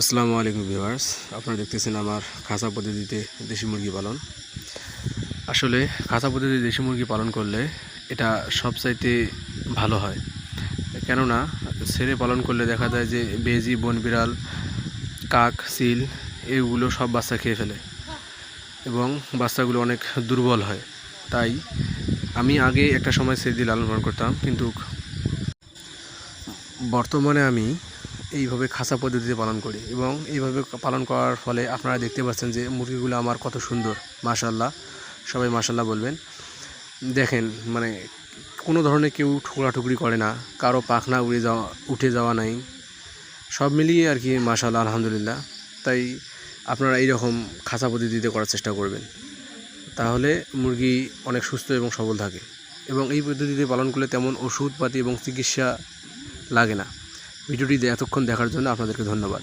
আসসালামু আলাইকুম ভিউয়ার্স। আপনারা দেখতেছেন আমার খাঁচা পদ্ধতিতে দেশি মুরগি পালন। আসলে খাঁচা পদ্ধতিতে দেশি মুরগি পালন করলে এটা সবচাইতে ভালো হয়। কেননা, ছেড়ে পালন করলে দেখা যায় যে বেজি, বন বিড়াল, কাক, সিল এগুলো সব বাচ্চা খেয়ে ফেলে এবং বাচ্চাগুলো অনেক দুর্বল হয়। তাই আমি আগে একটা সময় ছেড়ে দিয়ে লালন পালন করতাম, কিন্তু বর্তমানে আমি এইভাবে খাসা পদ্ধতিতে পালন করি এবং এইভাবে পালন করার ফলে আপনারা দেখতে পাচ্ছেন যে মুরগিগুলো আমার কত সুন্দর মাশাল্লাহ সবাই মাশাল্লাহ বলবেন। দেখেন মানে কোনো ধরনের কেউ ঠুকরাঠুকরি করে না, কারও পাখনা উড়ে যাওয়া, উঠে যাওয়া নাই। সব মিলিয়ে আর কি মাশাল্লাহ আলহামদুলিল্লাহ। তাই আপনারা এইরকম খাঁচা পদ্ধতিতে করার চেষ্টা করবেন। তাহলে মুরগি অনেক সুস্থ এবং সবল থাকে। এবং এই পদ্ধতিতে পালন করলে তেমন ওষুধপাতি এবং চিকিৎসা লাগে না। ভিডিওটি এতক্ষণ দেখার জন্য আপনাদেরকে ধন্যবাদ।